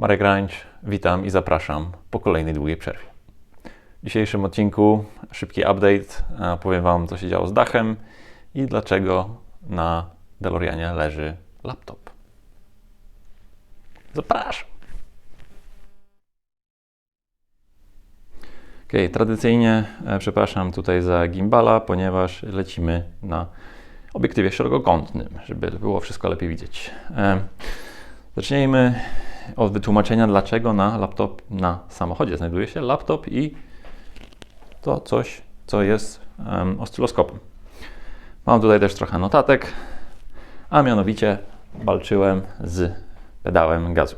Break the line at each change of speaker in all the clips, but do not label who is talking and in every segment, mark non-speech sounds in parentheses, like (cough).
Marek Rańcz, witam i zapraszam po kolejnej długiej przerwie. W dzisiejszym odcinku szybki update. Powiem Wam, co się działo z dachem i dlaczego na DeLoreanie leży laptop. Zapraszam! Ok, tradycyjnie e, przepraszam tutaj za gimbala, ponieważ lecimy na obiektywie szerokokątnym, żeby było wszystko lepiej widzieć. E, Zacznijmy od wytłumaczenia, dlaczego na laptop, na samochodzie znajduje się laptop i to coś, co jest um, oscyloskopem. Mam tutaj też trochę notatek, a mianowicie walczyłem z pedałem gazu.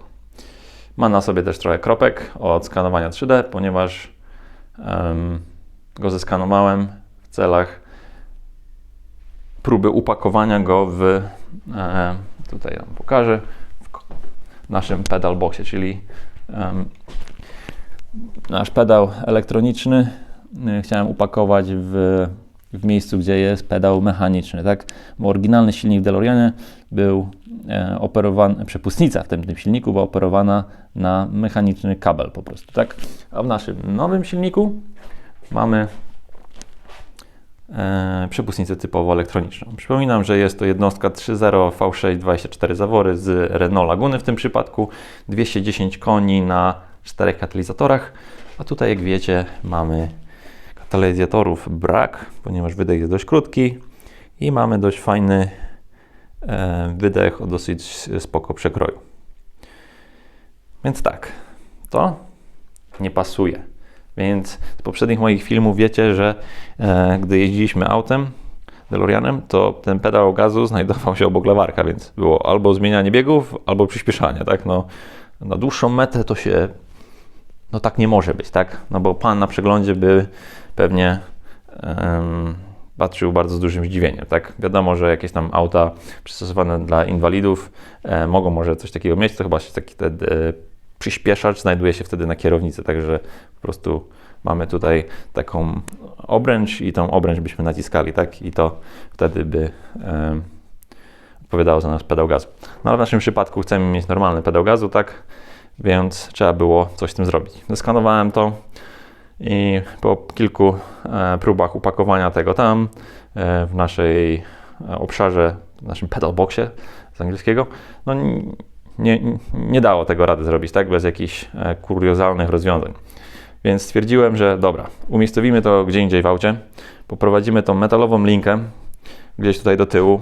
Mam na sobie też trochę kropek od skanowania 3D, ponieważ um, go zeskanowałem w celach próby upakowania go w, e, tutaj Wam pokażę, naszym pedal boxie, czyli em, nasz pedał elektroniczny y, chciałem upakować w, w miejscu, gdzie jest pedał mechaniczny, tak? Bo oryginalny silnik w DeLoreanie był e, operowany, przepustnica w tym, tym silniku była operowana na mechaniczny kabel po prostu, tak? A w naszym nowym silniku mamy przepustnicę typowo elektroniczną. Przypominam, że jest to jednostka 3.0 V6 24 zawory z Renault Laguny w tym przypadku, 210 koni na czterech katalizatorach, a tutaj jak wiecie mamy katalizatorów brak, ponieważ wydech jest dość krótki i mamy dość fajny e, wydech o dosyć spoko przekroju. Więc tak, to nie pasuje. Więc z poprzednich moich filmów wiecie, że e, gdy jeździliśmy autem, DeLoreanem, to ten pedał gazu znajdował się obok lewarka, więc było albo zmienianie biegów, albo przyspieszanie, tak? No, na dłuższą metę to się, no tak nie może być, tak? No bo pan na przeglądzie by pewnie em, patrzył bardzo z dużym zdziwieniem, tak? Wiadomo, że jakieś tam auta przystosowane dla inwalidów e, mogą może coś takiego mieć, to chyba się taki ten e, przyspieszacz znajduje się wtedy na kierownicy, także po prostu mamy tutaj taką obręcz i tą obręcz byśmy naciskali, tak? I to wtedy by em, odpowiadało za nas pedał gazu. No ale w naszym przypadku chcemy mieć normalny pedał gazu, tak? Więc trzeba było coś z tym zrobić. Zeskanowałem to i po kilku e, próbach upakowania tego tam e, w naszej e, obszarze, w naszym pedal boxie z angielskiego, no nie, nie dało tego rady zrobić, tak? Bez jakichś e, kuriozalnych rozwiązań. Więc stwierdziłem, że dobra, umiejscowimy to gdzie indziej w aucie, poprowadzimy tą metalową linkę gdzieś tutaj do tyłu,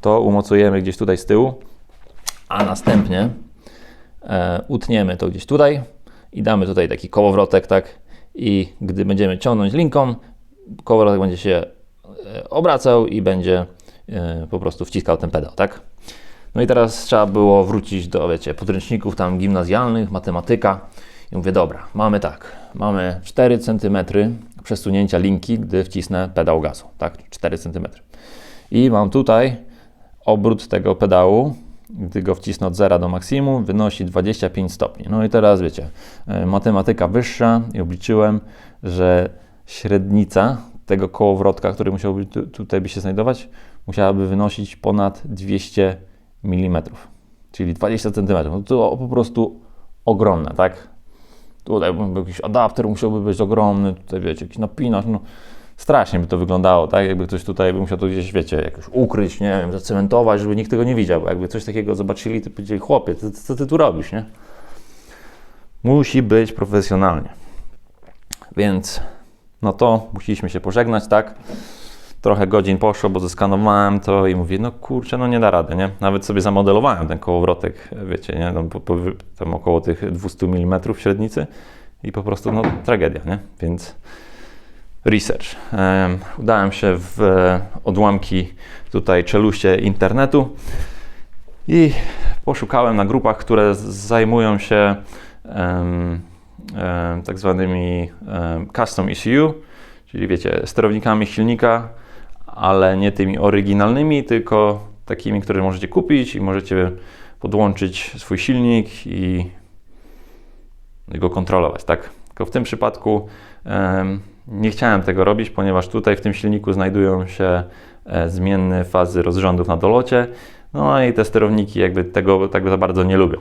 to umocujemy gdzieś tutaj z tyłu, a następnie e, utniemy to gdzieś tutaj i damy tutaj taki kołowrotek, tak? I gdy będziemy ciągnąć linką, kołowrotek będzie się e, obracał i będzie e, po prostu wciskał ten pedał, tak? No i teraz trzeba było wrócić do, wiecie, podręczników tam gimnazjalnych, matematyka. I mówię, dobra, mamy tak, mamy 4 cm przesunięcia linki, gdy wcisnę pedał gazu, tak? 4 cm. I mam tutaj obrót tego pedału, gdy go wcisnę od 0 do maksimum, wynosi 25 stopni. No i teraz wiecie, e, matematyka wyższa i obliczyłem, że średnica tego kołowrotka, który musiałby tu, tutaj by się znajdować, musiałaby wynosić ponad 200 mm, czyli 20 cm. No to po prostu ogromne, tak? Tutaj by jakiś adapter musiałby być ogromny, tutaj wiecie, jakiś napinacz, no strasznie by to wyglądało, tak? Jakby ktoś tutaj by musiał to gdzieś, wiecie, jakoś ukryć, nie wiem, zacementować, żeby nikt tego nie widział, jakby coś takiego zobaczyli, to powiedzieli, chłopie, co, co ty tu robisz, nie? Musi być profesjonalnie. Więc, no to musieliśmy się pożegnać, tak? Trochę godzin poszło, bo zeskanowałem to i mówię, no kurczę, no nie da rady, nie? Nawet sobie zamodelowałem ten kołowrotek, wiecie, nie? Tam, po, po, tam około tych 200 mm średnicy i po prostu, no, tragedia, nie? Więc research. Em, udałem się w e, odłamki tutaj czeluście internetu i poszukałem na grupach, które zajmują się em, em, tak zwanymi em, custom ECU, czyli wiecie, sterownikami silnika, ale nie tymi oryginalnymi, tylko takimi, które możecie kupić i możecie podłączyć swój silnik i go kontrolować, tak? Tylko w tym przypadku em, nie chciałem tego robić, ponieważ tutaj w tym silniku znajdują się e, zmienne fazy rozrządów na dolocie, no i te sterowniki jakby tego tak za bardzo nie lubią.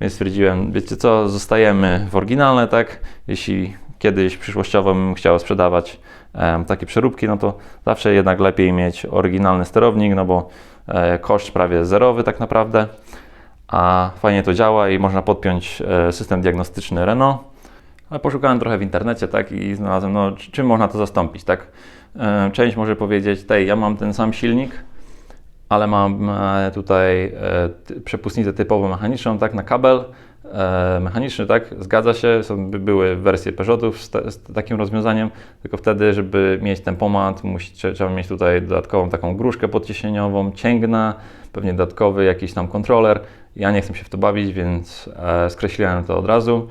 Więc stwierdziłem, wiecie co, zostajemy w oryginalne, tak? Jeśli kiedyś przyszłościowo bym chciał sprzedawać takie przeróbki, no to zawsze jednak lepiej mieć oryginalny sterownik, no bo e, koszt prawie zerowy tak naprawdę, a fajnie to działa i można podpiąć e, system diagnostyczny Renault. Ale poszukałem trochę w internecie, tak, i znalazłem, no, czy- czym można to zastąpić, tak. E, Część może powiedzieć, tej, ja mam ten sam silnik, ale mam tutaj przepustnicę typowo mechaniczną, tak, na kabel mechaniczny, tak, zgadza się, są, by- były wersje Peugeotów z, te, z takim rozwiązaniem, tylko wtedy, żeby mieć tempomat, musi, trze- trzeba mieć tutaj dodatkową taką gruszkę podciśnieniową, cięgna, pewnie dodatkowy jakiś tam kontroler. Ja nie chcę się w to bawić, więc e, skreśliłem to od razu.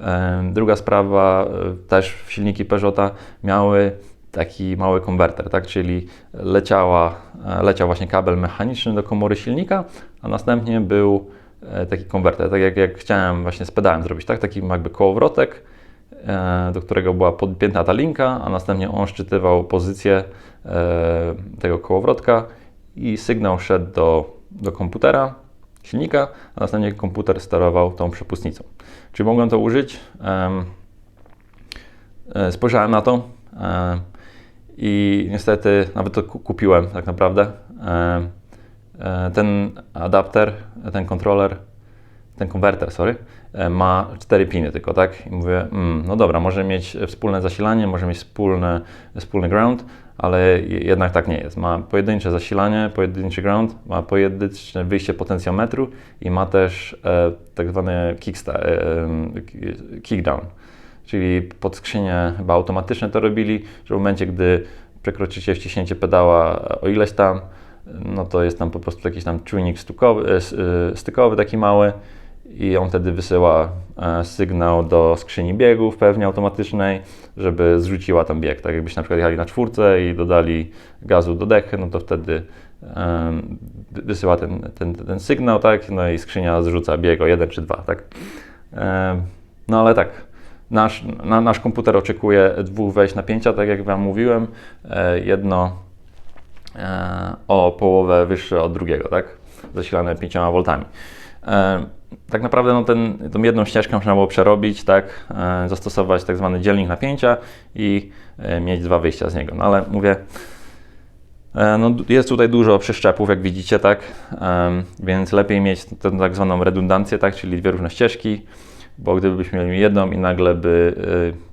E, druga sprawa, e, też silniki Peugeota miały taki mały konwerter, tak? czyli leciała, e, leciał właśnie kabel mechaniczny do komory silnika, a następnie był e, taki konwerter, tak jak, jak chciałem właśnie z pedałem zrobić, tak? taki jakby kołowrotek, e, do którego była podpięta ta linka, a następnie on szczytywał pozycję e, tego kołowrotka i sygnał szedł do, do komputera, silnika, a następnie komputer sterował tą przepustnicą. Czy mogłem to użyć? Em, e, Spojrzałem na to e, i niestety nawet to ku- kupiłem tak naprawdę. E, e, Ten adapter, ten kontroler, ten konwerter, sorry, e, ma cztery piny tylko, tak? I mówię, mm, no dobra, może mieć wspólne zasilanie, może mieć wspólny, wspólny ground, ale je- jednak tak nie jest. Ma pojedyncze zasilanie, pojedynczy ground, ma pojedyncze wyjście potencjometru i ma też e, tak zwany kicksta- e, ki- kickdown, czyli pod skrzynię chyba automatyczne to robili, że w momencie, gdy przekroczycie wciśnięcie pedała o ileś tam, no to jest tam po prostu jakiś tam czujnik stukowy, e, e, stykowy taki mały i on wtedy wysyła e, sygnał do skrzyni biegów pewnie automatycznej, żeby zrzuciła tam bieg. Tak jakbyście na przykład jechali na czwórce i dodali gazu do dechy, no to wtedy wysyła ten, ten, ten sygnał, tak, no i skrzynia zrzuca bieg o jeden czy dwa, tak. No ale tak, nasz, na, nasz komputer oczekuje dwóch wejść napięcia, tak jak Wam mówiłem, jedno o połowę wyższe od drugiego, tak? Zasilane 5 V. E, tak naprawdę no, ten, tą jedną ścieżkę można było przerobić, tak? E, zastosować tak zwany dzielnik napięcia i e, mieć dwa wyjścia z niego. No ale mówię, e, no, jest tutaj dużo przeszczepów, jak widzicie, tak? Więc lepiej mieć tę tak zwaną redundancję, tak? Czyli dwie różne ścieżki, bo gdybyśmy mieli jedną i nagle by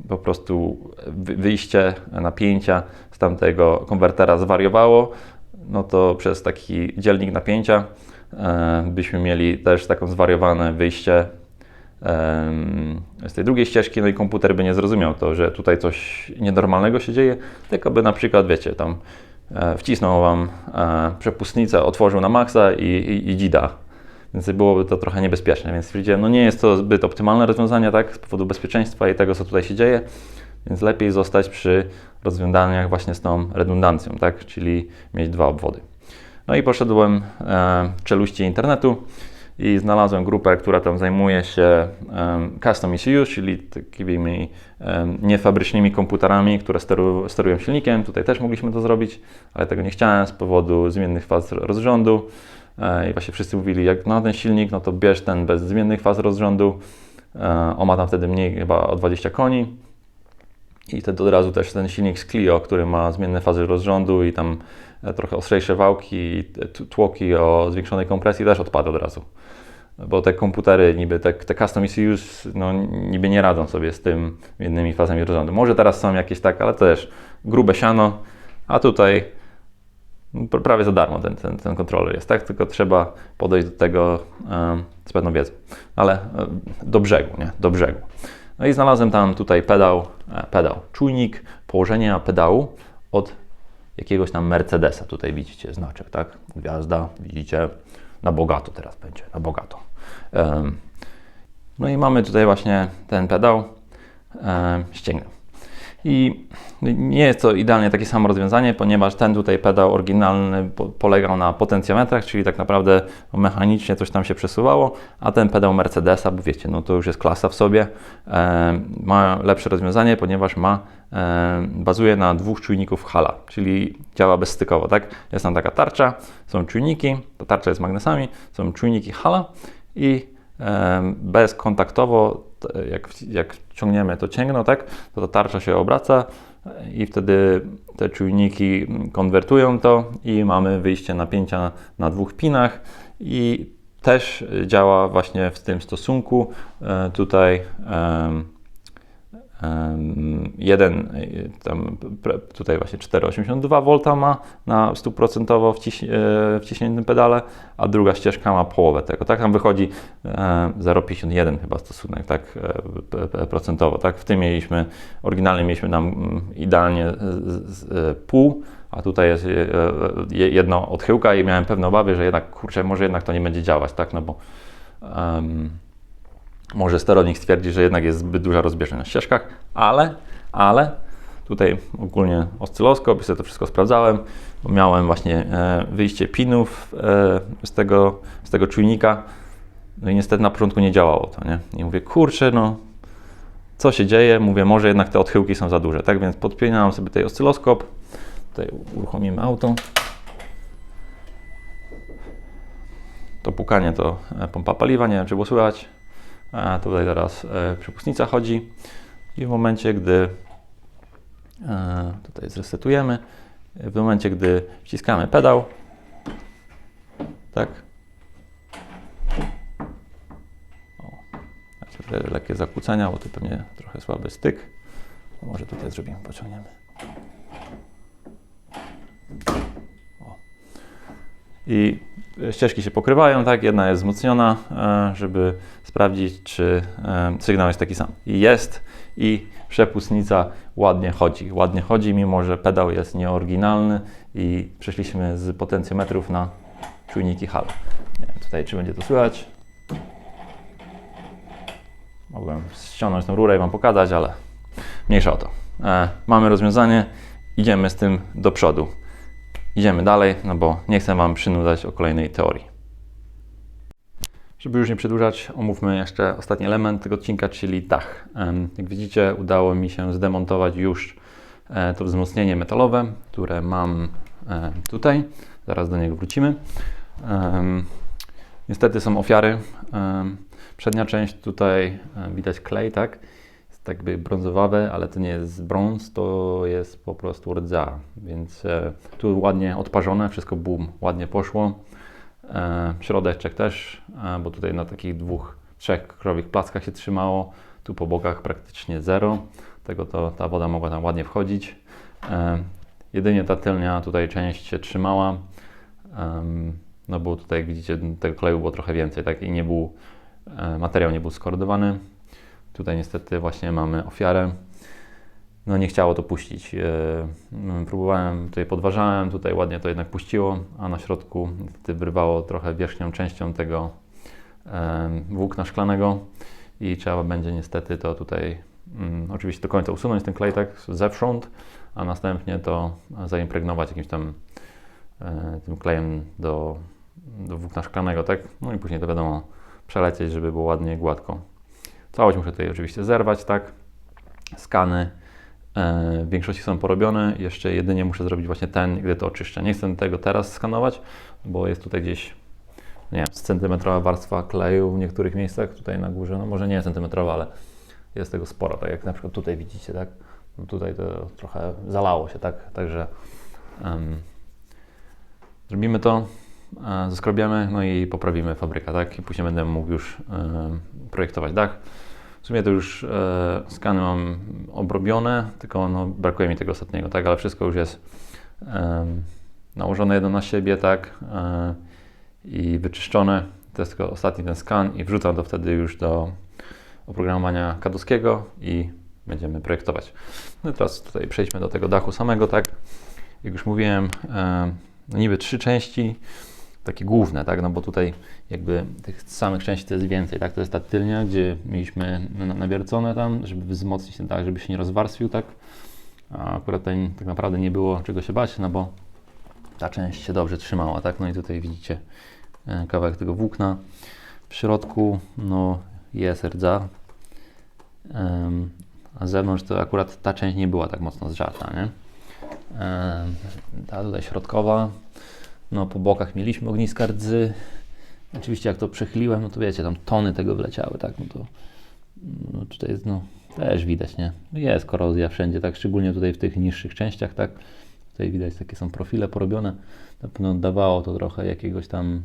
y, po prostu wy- wyjście napięcia z tamtego konwertera zwariowało, no to przez taki dzielnik napięcia e, byśmy mieli też taką zwariowane wyjście z tej drugiej ścieżki, no i komputer by nie zrozumiał to, że tutaj coś nienormalnego się dzieje, tylko by na przykład, wiecie, tam e, wcisnął Wam e, przepustnicę, otworzył na maksa i, i, i dzida. Więc byłoby to trochę niebezpieczne, więc stwierdziłem, no nie jest to zbyt optymalne rozwiązanie, tak, z powodu bezpieczeństwa i tego, co tutaj się dzieje, więc lepiej zostać przy rozwiązaniach właśnie z tą redundancją, tak, czyli mieć dwa obwody. No i poszedłem e, w czeluści internetu i znalazłem grupę, która tam zajmuje się em, custom ECUs, czyli takimi em, niefabrycznymi komputerami, które steru, sterują silnikiem. Tutaj też mogliśmy to zrobić, ale tego nie chciałem z powodu zmiennych faz rozrządu. E, I właśnie wszyscy mówili, jak na ten silnik, no to bierz ten bez zmiennych faz rozrządu. E, on ma tam wtedy mniej, chyba o 20 koni. I wtedy od razu też ten silnik z Clio, który ma zmienne fazy rozrządu i tam e, trochę ostrzejsze wałki i tłoki o zwiększonej kompresji też odpadł od razu. Bo te komputery, niby te, te custom ECUs, no niby nie radzą sobie z tym innymi fazami rozrządu. Może teraz są jakieś tak, ale też grube siano, a tutaj prawie za darmo ten, ten, ten kontroler jest, tak? Tylko trzeba podejść do tego z pewną wiedzą. Ale do brzegu, nie? Do brzegu. No i znalazłem tam tutaj pedał, e, pedał, czujnik położenia pedału od jakiegoś tam Mercedesa. Tutaj widzicie znaczek, tak? Gwiazda, widzicie, na bogato teraz będzie, na bogato. No i mamy tutaj właśnie ten pedał ścięgny. I nie jest to idealnie takie samo rozwiązanie, ponieważ ten tutaj pedał oryginalny po, polegał na potencjometrach, czyli tak naprawdę mechanicznie coś tam się przesuwało, a ten pedał Mercedesa, bo wiecie, no to już jest klasa w sobie, e, ma lepsze rozwiązanie, ponieważ ma, e, bazuje na dwóch czujników Hala, czyli działa bezstykowo, tak? Jest tam taka tarcza, są czujniki, ta tarcza jest magnesami, są czujniki Hala i em, bezkontaktowo, jak, jak ciągniemy to cięgno, tak, to ta tarcza się obraca i wtedy te czujniki konwertują to i mamy wyjście napięcia na dwóch pinach i też działa właśnie w tym stosunku. E, Tutaj jeden y, tam tutaj właśnie 4,82 V ma na stuprocentowo wciś, e, wciśniętym pedale, a druga ścieżka ma połowę tego. Tak tam wychodzi e, 0,51 chyba stosunek tak e, procentowo. Tak w tym mieliśmy oryginalnie mieliśmy nam idealnie e, pół, a tutaj jest e, e, jedno odchyłka i miałem pewne obawy, że jednak kurczę, może jednak to nie będzie działać, tak, no bo em, może sterownik stwierdzi, że jednak jest zbyt duża rozbieżność na ścieżkach, ale, ale tutaj ogólnie oscyloskop sobie to wszystko sprawdzałem, miałem właśnie e, wyjście pinów e, z, tego, z tego czujnika, no i niestety na początku nie działało to, nie? I mówię, kurczę, no co się dzieje? Mówię, może jednak te odchyłki są za duże, tak? Więc podpinałem sobie tutaj oscyloskop, tutaj uruchomimy auto. To pukanie to e, pompa paliwa, nie wiem czy było słychać. A tutaj teraz e, przepustnica chodzi i w momencie, gdy e, tutaj zresetujemy, w momencie, gdy wciskamy pedał, tak, o, tutaj lekkie zakłócenia, bo tu pewnie trochę słaby styk, może tutaj zrobimy, pociągniemy. I ścieżki się pokrywają, tak? Jedna jest wzmocniona, e, żeby sprawdzić, czy e, sygnał jest taki sam. I jest i przepustnica ładnie chodzi. Ładnie chodzi, mimo że pedał jest nieoryginalny i przeszliśmy z potencjometrów na czujniki halo. Nie wiem tutaj, czy będzie to słychać. Mogłem ściągnąć tą rurę i Wam pokazać, ale mniejsza o to. E, mamy rozwiązanie, idziemy z tym do przodu. Idziemy dalej, no bo nie chcę Wam przynudzać o kolejnej teorii. Żeby już nie przedłużać, omówmy jeszcze ostatni element tego odcinka, czyli dach. Jak widzicie, udało mi się zdemontować już e, to wzmocnienie metalowe, które mam e, tutaj. Zaraz do niego wrócimy. Niestety są ofiary. Przednia część tutaj e, widać klej, tak? Tak jakby brązowawe, ale to nie jest brąz, to jest po prostu rdza. Więc e, tu ładnie odparzone, wszystko boom, ładnie poszło. E, Środeczek też, e, bo tutaj na takich dwóch, trzech krowych plackach się trzymało. Tu po bokach praktycznie zero. Tego to ta woda mogła tam ładnie wchodzić. E, Jedynie ta tylnia tutaj część się trzymała. Em, No bo tutaj jak widzicie tego kleju było trochę więcej, tak? I nie był, e, materiał nie był skordowany. Tutaj niestety właśnie mamy ofiarę. No nie chciało to puścić. E, Próbowałem, tutaj podważałem, tutaj ładnie to jednak puściło, a na środku niestety wyrwało trochę wierzchnią częścią tego włókna szklanego i trzeba będzie niestety to tutaj mm, oczywiście do końca usunąć ten klej tak zewsząd, a następnie to zaimpregnować jakimś tam e, tym klejem do, do włókna szklanego, tak? No i później to wiadomo przelecieć, żeby było ładnie gładko. Całość muszę tutaj oczywiście zerwać, tak? Skany e, w większości są porobione. Jeszcze jedynie muszę zrobić właśnie ten, gdy to oczyszczę. Nie chcę tego teraz skanować, bo jest tutaj gdzieś, nie wiem, centymetrowa warstwa kleju w niektórych miejscach tutaj na górze. No może nie centymetrowa, ale jest tego sporo. Tak jak na przykład tutaj widzicie, tak? No tutaj to trochę zalało się, tak? Także em, zrobimy to, e, zeskrobiemy, no i poprawimy fabrykę, tak? I później będę mógł już em, projektować dach. W sumie to już e, skany mam obrobione, tylko no, brakuje mi tego ostatniego, tak? Ale wszystko już jest em, nałożone jedno na siebie, tak? E, I wyczyszczone. To jest tylko ostatni ten skan i wrzucam to wtedy już do oprogramowania kadowskiego i będziemy projektować. No teraz tutaj przejdźmy do tego dachu samego, tak? Jak już mówiłem, e, no niby trzy części, takie główne, tak? No bo tutaj jakby tych samych części to jest więcej, tak? To jest ta tylnia, gdzie mieliśmy na- nawiercone tam, żeby wzmocnić ten dach, żeby się nie rozwarstwił, tak? A akurat tutaj tak naprawdę nie było czego się bać, no bo ta część się dobrze trzymała, tak? No i tutaj widzicie e, kawałek tego włókna. W środku, no, jest rdza, Em, a z zewnątrz to akurat ta część nie była tak mocno zżarta, nie? Em, Ta tutaj środkowa, no po bokach mieliśmy ogniska rdzy,
Oczywiście jak to przechyliłem, no to wiecie, tam tony tego wleciały, tak, no to no tutaj jest, no też widać, nie? Jest korozja wszędzie, tak, szczególnie tutaj w tych niższych częściach, tak, tutaj widać takie są profile porobione, na pewno dawało to trochę jakiegoś tam,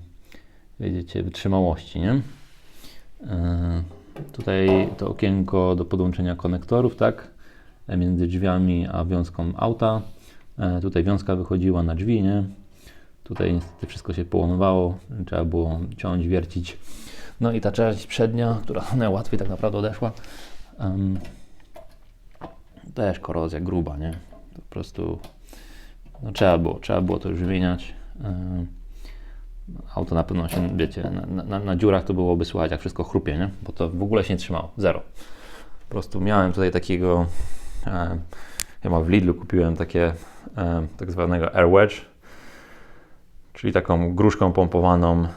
wiecie, wytrzymałości, nie? E, Tutaj to okienko do podłączenia konektorów, tak? E, Między drzwiami a wiązką auta. E, Tutaj wiązka wychodziła na drzwi, nie? Tutaj niestety wszystko się połamywało, trzeba było ciąć, wiercić. No i ta część przednia, która (laughs) najłatwiej tak naprawdę odeszła, em, też korozja gruba, nie? Po prostu no, trzeba było, trzeba było to już wymieniać. Em, Auto na pewno się, wiecie, na, na, na dziurach to byłoby słychać, jak wszystko chrupie, nie? Bo to w ogóle się nie trzymało, zero. Po prostu miałem tutaj takiego, e, ja w Lidlu kupiłem takie e, tak zwanego air wedge, czyli taką gruszką pompowaną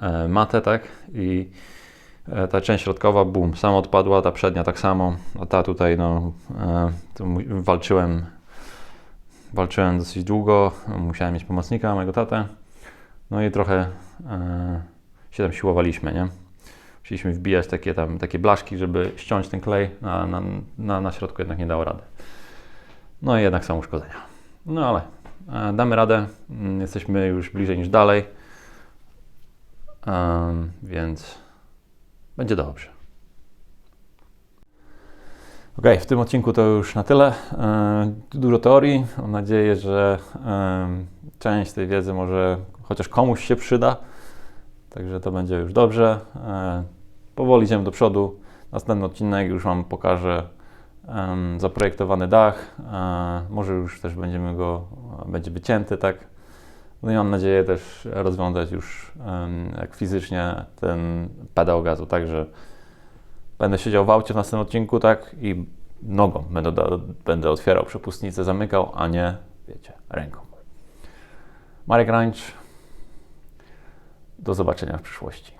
e, matę, tak? I e, ta część środkowa, bum, sama odpadła, ta przednia tak samo, a ta tutaj, no, e, walczyłem, walczyłem dosyć długo, musiałem mieć pomocnika, mojego tatę, no i trochę się tam siłowaliśmy, nie? Musieliśmy wbijać takie tam, takie blaszki, żeby ściąć ten klej, a na, na, na środku jednak nie dało rady. No i jednak są uszkodzenia. No ale damy radę, mm, jesteśmy już bliżej niż dalej, więc będzie dobrze. Ok, w tym odcinku to już na tyle. E, Dużo teorii. Mam nadzieję, że część tej wiedzy może chociaż komuś się przyda. Także to będzie już dobrze. E, Powoli idziemy do przodu. Następny odcinek już Wam pokażę zaprojektowany dach. E, Może już też będziemy go, będzie wycięty, tak? No i mam nadzieję też rozwiązać już jak fizycznie ten pedał gazu, także będę siedział w aucie w następnym odcinku, tak, i nogą będę, będę otwierał przepustnicę, zamykał, a nie, wiecie, ręką. Marek Rańcz, do zobaczenia w przyszłości.